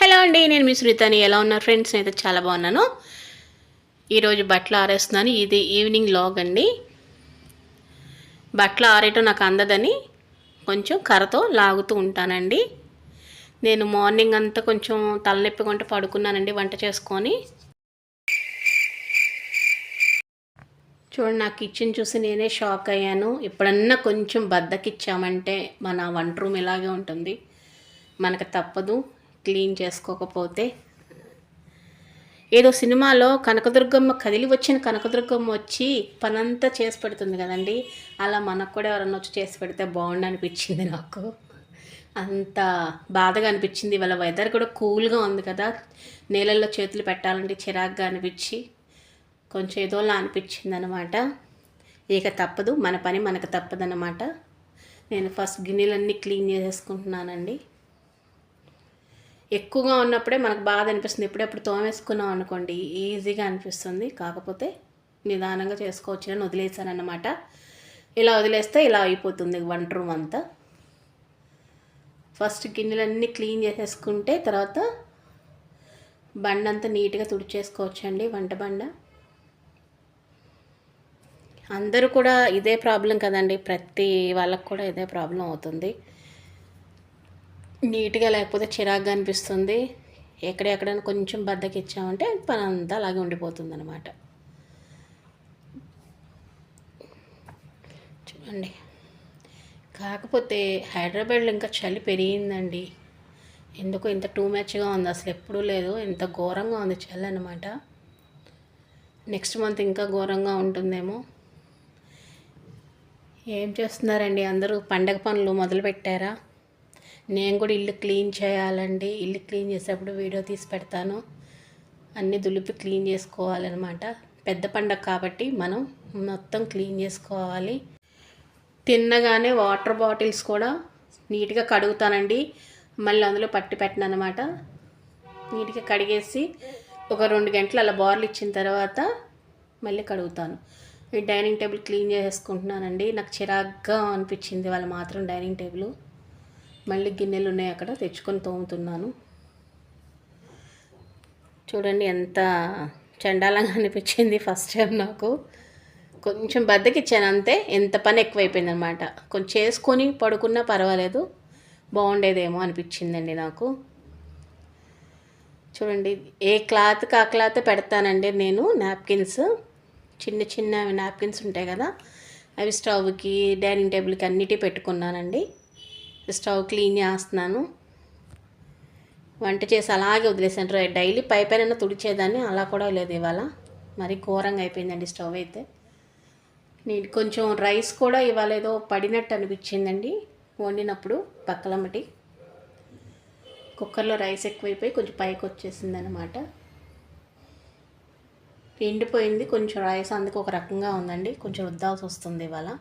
Hello అండి నేను మీ శ్రీతాని ఎలా ఉన్నారు ఫ్రెండ్స్? అయితే చాలా బాగున్నాను. ఈరోజు బట్టలు ఆరేస్తున్నాను. ఇది ఈవినింగ్ లాగ్ అండి. బట్టలు ఆరేయటం నాకు అందదని కొంచెం కర్రతో లాగుతూ ఉంటానండి. నేను మార్నింగ్ అంతా కొంచెం తలనొప్పి కొంట పడుకున్నానండి వంట చేసుకొని. చూడండి నా కిచెన్ చూసి నేనే షాక్ అయ్యాను. ఎప్పుడన్నా కొంచెం బద్దకిచ్చామంటే మన వంట రూమ్ ఇలాగే ఉంటుంది. మనకు తప్పదు. క్లీన్ చేసుకోకపోతే ఏదో సినిమాలో కనకదుర్గమ్మ కదిలి వచ్చిన కనకదుర్గమ్మ వచ్చి పనంతా చేసి పెడుతుంది కదండి. అలా మనకు కూడా ఎవరన్నా వచ్చి చేసి పెడితే బాగుండు అనిపించింది నాకు. అంత బాధగా అనిపించింది. వాళ్ళ వెదర్ కూడా కూల్గా ఉంది కదా. నీళ్ళల్లో చేతులు పెట్టాలంటే చిరాగ్గా అనిపించి కొంచెం ఏదోలా అనిపించింది అనమాట ఇక తప్పదు. మన పని మనకు తప్పదన్నమాట నేను ఫస్ట్ గిన్నెలన్నీ క్లీన్ చేసేసుకుంటున్నానండి. ఎక్కువగా ఉన్నప్పుడే మనకు బాధ అనిపిస్తుంది. ఎప్పుడెప్పుడు తోమేసుకున్నాం అనుకోండి ఈజీగా అనిపిస్తుంది. కాకపోతే నిదానంగా చేసుకోవచ్చు అని వదిలేసాను అన్నమాట ఇలా వదిలేస్తే ఇలా అయిపోతుంది వంట రూమ్ అంతా. ఫస్ట్ గిన్నెలన్నీ క్లీన్ చేసేసుకుంటే తర్వాత బండ అంతా నీట్గా తుడిచేసుకోవచ్చండి వంట బండ. అందరూ కూడా ఇదే ప్రాబ్లం కదండి. ప్రతి వాళ్ళకు కూడా ఇదే ప్రాబ్లం అవుతుంది. నీట్గా లేకపోతే చిరాగ్గా అనిపిస్తుంది. ఎక్కడెక్కడ కొంచెం బద్దకిచ్చామంటే పని అంతా అలాగే ఉండిపోతుంది అనమాట చూడండి. కాకపోతే హైదరాబాద్లో ఇంకా చలి పెరిగిందండి. ఎందుకు ఇంత టూ మ్యాచ్గా ఉంది. అసలు ఎప్పుడూ లేదు. ఇంత ఘోరంగా ఉంది చలి అనమాట నెక్స్ట్ మంత్ ఇంకా ఘోరంగా ఉంటుందేమో. ఏం చేస్తున్నారండి అందరూ? పండగ పనులు మొదలు పెట్టారా నేను కూడా ఇల్లు క్లీన్ చేయాలండి. ఇల్లు క్లీన్ చేసేటప్పుడు వీడియో తీసి పెడతాను. అన్నీ దులిపి క్లీన్ చేసుకోవాలన్నమాట. పెద్ద పండగ కాబట్టి మనం మొత్తం క్లీన్ చేసుకోవాలి. తిన్నగానే వాటర్ బాటిల్స్ కూడా నీట్గా కడుగుతానండి. మళ్ళీ అందులో పట్టి పెట్టను అనమాట నీట్గా కడిగేసి ఒక రెండు గంటలు అలా బార్లు ఇచ్చిన తర్వాత మళ్ళీ కడుగుతాను. ఈ డైనింగ్ టేబుల్ క్లీన్ చేసుకుంటున్నానండి. నాకు చిరాగ్గా అనిపించింది. వాళ్ళు మాత్రం డైనింగ్ టేబుల్ మళ్ళీ గిన్నెలు ఉన్నాయి అక్కడ తెచ్చుకొని తోముతున్నాను. చూడండి ఎంత చండాలంగా అనిపించింది ఫస్ట్ టైం నాకు. కొంచెం బద్దకిచ్చాను అంతే ఎంత పని ఎక్కువైపోయింది అనమాట కొంచెం చేసుకొని పడుకున్నా పర్వాలేదు బాగుండేదేమో అనిపించిందండి నాకు. చూడండి ఏ క్లాత్కి ఆ క్లాత్ పెడతానండి నేను నాప్కిన్స్ చిన్న చిన్న నాప్కిన్స్ ఉంటాయి కదా అవి స్టవ్కి డైనింగ్ టేబుల్కి అన్నిటి పెట్టుకున్నానండి. స్టవ్ క్లీన్ చేస్తున్నాను. వంట చేసి అలాగే వదిలేసాను డైలీ పై పైన తుడిచేదాన్ని అలా కూడా లేదు ఇవాళ. మరి ఘోరంగా అయిపోయిందండి స్టవ్ అయితే. నేను కొంచెం రైస్ కూడా ఇవాళ ఏదో పడినట్టు అనిపించిందండి. వండినప్పుడు పక్కలమ్మటి. కుక్కర్లో రైస్ ఎక్కువైపోయి కొంచెం పైకి వచ్చేసింది అనమాట ఎండిపోయింది కొంచెం రైస్ అందుకు ఒక రకంగా ఉందండి. కొంచెం రుద్దాల్సి వస్తుంది ఇవాళ.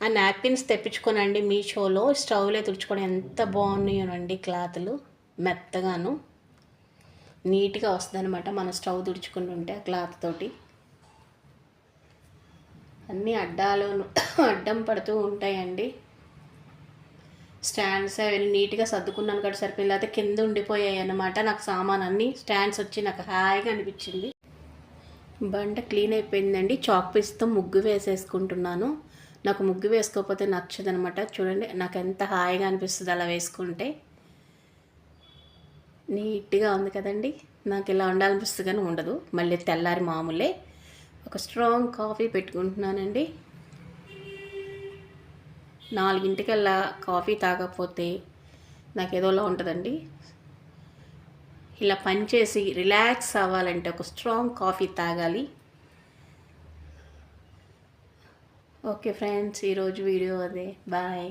ఆ నాప్కిన్స్ తెప్పించుకోనండి మీషోలో స్టవ్లో తుడుచుకొని ఎంత బాగున్నాయోనండి క్లాతులు. మెత్తగాను. నీట్గా వస్తుంది అనమాట మనం స్టవ్ తుడుచుకుని ఉంటే ఆ క్లాత్ తోటి. అన్నీ అడ్డాలు అడ్డం పడుతూ ఉంటాయండి. స్టాండ్స్ అవన్నీ నీట్గా సర్దుకున్నాను కాబట్టి సరిపోయింది. లేకపోతే కింద ఉండిపోయాయి అన్నమాట నాకు సామాన్ అన్నీ స్టాండ్స్ వచ్చి నాకు హాయిగా అనిపించింది. బండ క్లీన్ అయిపోయిందండి. చాక్ పీస్తో ముగ్గు వేసేసుకుంటున్నాను. నాకు ముగ్గు వేసుకోకపోతే నచ్చదనమాట. చూడండి నాకు ఎంత హాయిగా అనిపిస్తుంది అలా వేసుకుంటే. నీట్గా ఉంది కదండి. నాకు ఇలా ఉండాలనిపిస్తుంది కానీ ఉండదు. మళ్ళీ తెల్లారి మామూలే. ఒక స్ట్రాంగ్ కాఫీ పెట్టుకుంటున్నానండి. నాలుగింటికల్లా కాఫీ తాగకపోతే నాకు ఏదోలా ఉంటుందండి. ఇలా పనిచేసి రిలాక్స్ అవ్వాలంటే ఒక స్ట్రాంగ్ కాఫీ తాగాలి. ఓకే ఫ్రెండ్స్ ఈరోజు వీడియో అదే. బాయ్.